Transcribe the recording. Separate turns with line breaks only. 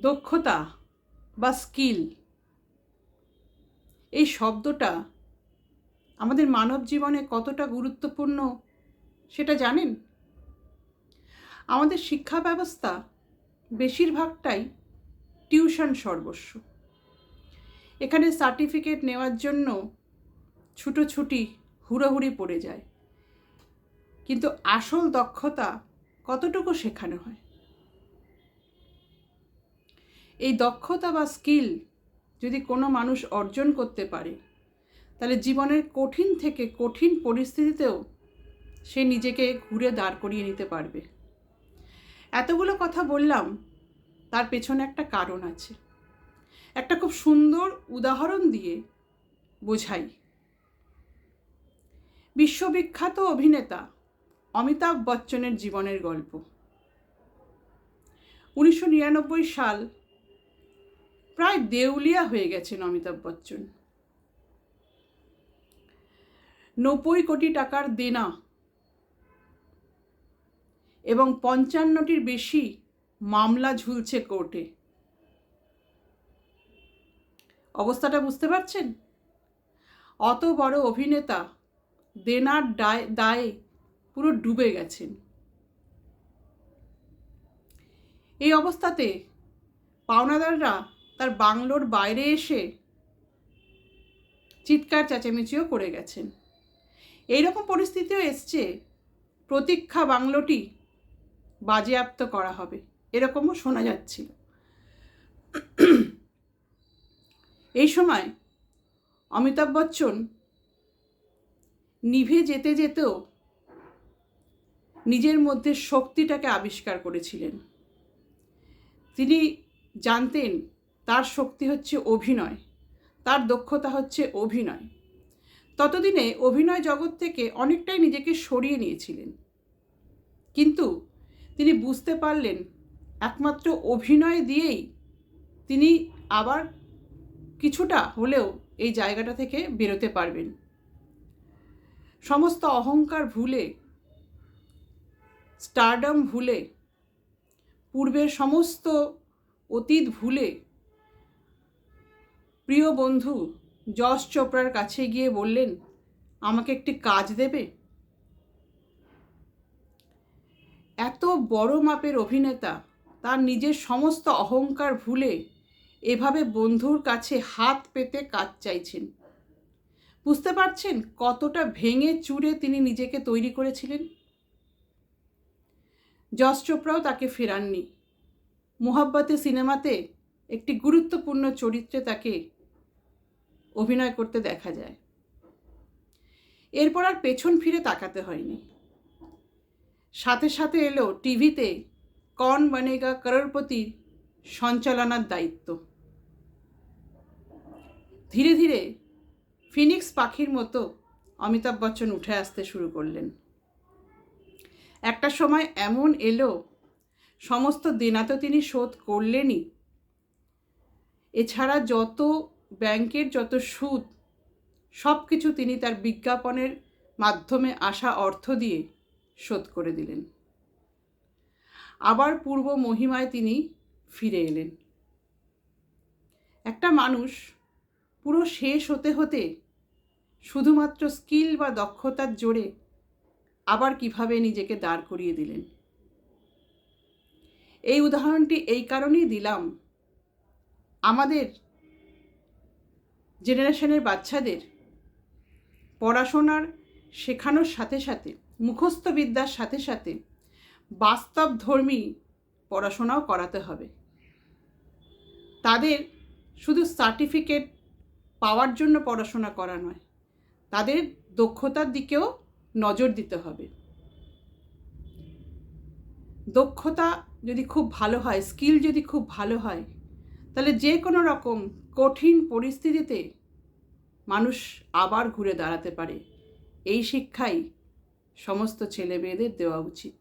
দক্ষতা বা স্কিল, এই শব্দটা আমাদের মানব জীবনে কতটা গুরুত্বপূর্ণ সেটা জানেন? আমাদের শিক্ষা ব্যবস্থা বেশিরভাগটাই টিউশন সর্বস্ব। এখানে সার্টিফিকেট নেওয়ার জন্য ছুটোছুটি হুড়োহুড়ি পড়ে যায়। কিন্তু আসল দক্ষতা কতটুকু শেখানো হয়? এই দক্ষতা বা স্কিল যদি কোনো মানুষ অর্জন করতে পারে, তাহলে জীবনের কঠিন থেকে কঠিন পরিস্থিতিতেও সে নিজেকে ঘুরে দাঁড় করিয়ে নিতে পারবে। এতগুলো কথা বললাম, তার পেছনে একটা কারণ আছে। একটা খুব সুন্দর উদাহরণ দিয়ে বোঝাই। বিশ্ববিখ্যাত অভিনেতা অমিতাভ বচ্চনের জীবনের গল্প। উনিশশো নিরানব্বই সাল প্রায় দেউলিয়া হয়ে গেছেন অমিতাভ বচ্চন। নব্বই কোটি টাকার দেনা এবং পঞ্চান্নটির বেশি মামলা ঝুলছে কোর্টে। অবস্থাটা বুঝতে পারছেন? অত বড় অভিনেতা দেনার দায়, দায়ে পুরো ডুবে গেছেন। এই অবস্থাতে পাওনাদাররা তার বাংলোর বাইরে এসে চিৎকার চেঁচামেচিও করে গেছেন। এইরকম পরিস্থিতিও এসছে, প্রতীক্ষা বাংলোটি বাজেয়াপ্ত করা হবে, এরকমও শোনা যাচ্ছিল। এই সময় অমিতাভ বচ্চন নিভে যেতে যেতেও নিজের মধ্যে শক্তিটাকে আবিষ্কার করেছিলেন। তিনি জানতেন তার শক্তি হচ্ছে অভিনয়, তার দক্ষতা হচ্ছে অভিনয়। ততদিনে অভিনয় জগৎ থেকে অনেকটাই নিজেকে সরিয়ে নিয়েছিলেন। কিন্তু তিনি বুঝতে পারলেন, একমাত্র অভিনয় দিয়েই তিনি আবার কিছুটা হলেও এই জায়গাটা থেকে বেরোতে পারবেন। সমস্ত অহংকার ভুলে স্টারডম ভুলে, পূর্বের সমস্ত অতীত ভুলে প্রিয় বন্ধু, যশ চোপড়ার কাছে গিয়ে বললেন, আমাকে একটি কাজ দেবে? এত বড় মাপের অভিনেতা, তার নিজের সমস্ত অহংকার ভুলে এভাবে বন্ধুর কাছে হাত পেতে কাজ চাইছেন। বুঝতে পারছেন কতটা ভেঙে চুরে তিনি নিজেকে তৈরি করেছিলেন? যশ চোপড়াও তাকে ফেরাননি। মোহাব্বতে সিনেমাতে একটি গুরুত্বপূর্ণ চরিত্রে তাকে অভিনয় করতে দেখা যায়। এরপর আর পেছন ফিরে তাকাতে হয়নি। সাথে সাথে এলো টিভিতে কন বনেগা করোড়পতির সঞ্চালনার দায়িত্ব। ধীরে ধীরে ফিনিক্স পাখির মতো অমিতাভ বচ্চন উঠে আসতে শুরু করলেন। একটা সময় এমন এলো, সমস্ত দেনা তো তিনি শোধ করলেনই। এছাড়া যত ব্যাংকের যত সুদ সব কিছু তিনি তার বিজ্ঞাপনের মাধ্যমে আসা অর্থ দিয়ে শোধ করে দিলেন। আবার পূর্ব মহিমায় তিনি ফিরে এলেন। একটা মানুষ পুরো শেষ হতে হতে শুধুমাত্র স্কিল বা দক্ষতার জোরে আবার কীভাবে নিজেকে দাঁড় করিয়ে দিলেন? এই উদাহরণটি এই কারণেই দিলাম, আমাদের জেনারেশনের বাচ্চাদের পড়াশোনার শেখানোর সাথে সাথে মুখস্থ বিদ্যার সাথে সাথে বাস্তব ধর্মী পড়াশোনাও করাতে হবে। তাদের শুধু সার্টিফিকেট পাওয়ার জন্য পড়াশোনা করা নয়, তাদের দক্ষতার দিকেও নজর দিতে হবে। দক্ষতা যদি খুব ভালো হয় স্কিল যদি খুব ভালো হয় তাহলে যে কোনো রকম কঠিন পরিস্থিতিতে মানুষ আবার ঘুরে দাঁড়াতে পারে। এই শিক্ষাই সমস্ত ছেলে মেয়েদের দেওয়া উচিত।